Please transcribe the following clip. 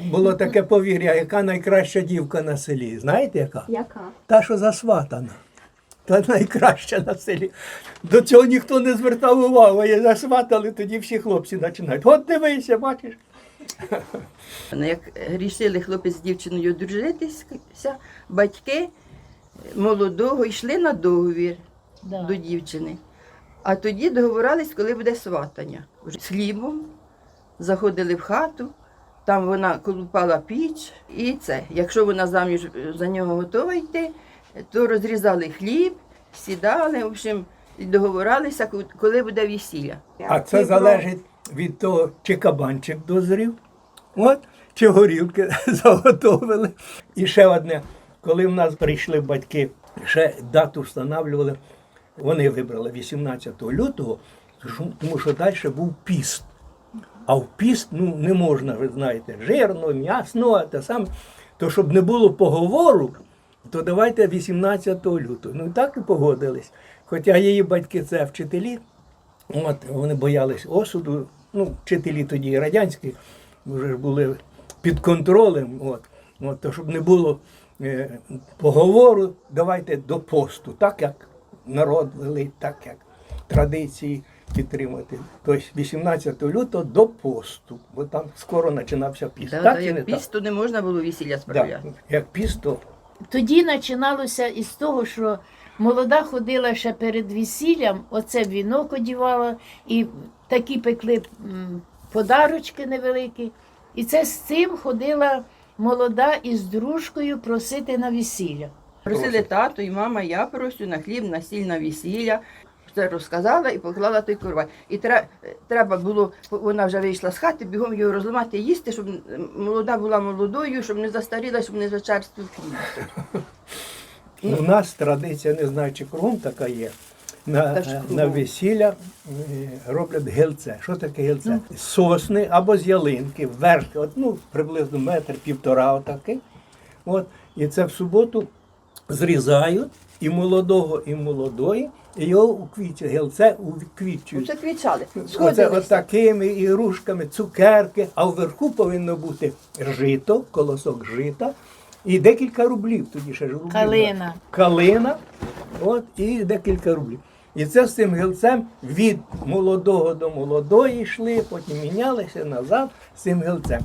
Було таке повір'я, яка найкраща дівка на селі. Знаєте яка? Яка? Та, що засватана. Та найкраща на селі. До цього ніхто не звертав увагу, а як засватали, тоді всі хлопці починають. От дивися, бачиш. Ну, Як рішили хлопець з дівчиною дружитися, батьки молодого йшли на договір Да. до дівчини. А тоді договорились, коли буде сватання. З хлібом заходили в хату, там вона колупала піч, і це. Якщо вона заміж за нього готова йти, то розрізали хліб, сідали, в общем, і договорилися, коли буде весілля. А це залежить від того, чи кабанчик дозрів, от, чи горілки заготовили. І ще одне, коли в нас прийшли батьки, ще дату встановлювали, вони вибрали 18 лютого, тому що далі був піст. А в піст ну, не можна, ви знаєте, жирно, м'ясно, а саме. То щоб не було поговору, то давайте 18 лютого. Ну так і погодились. Хоча її батьки це вчителі, От, вони боялись осуду. Ну, вчителі тоді радянські вже ж були під контролем. От, от, то щоб не було е, поговору, давайте до посту, так як народ велить, так як традиції підтримати. Тобто 18 лютого до посту, бо там скоро починався піст. Да, так да, як так? піст, то не можна було весілля Да, справляти. як піст, то Тоді починалося із того, що молода ходила ще перед весіллям, оце вінок одівала, і такі пекли подарочки невеликі. І це з цим ходила молода із дружкою просити на весілля. Просили тато і мама, я просю на хліб, на сіль, на весілля. Все розказала і поклала той корваль. І тре- треба було, вона вже вийшла з хати, бігом його розламати, їсти, щоб молода була молодою, щоб не застаріла, щоб не зачерствив. Ну, У нас традиція, не знаю, чи кругом така є. На, на весілля е, роблять гельце. Що таке гельце? З Сосни або з ялинки, вверх, от, ну, приблизно метр, півтора отакий. От, і це в суботу зрізають і молодого, і молодої, і його уквічують, гельце уквічують. Оце кричали. Оце Сходилися. от ігрушками, цукерки, а вверху повинно бути жито, колосок жита і декілька рублів. Тоді ще ж рублів. Калина. Калина, от, і декілька рублів. І це з цим гілцем від молодого до молодої йшли, потім мінялися назад з цим гілцем.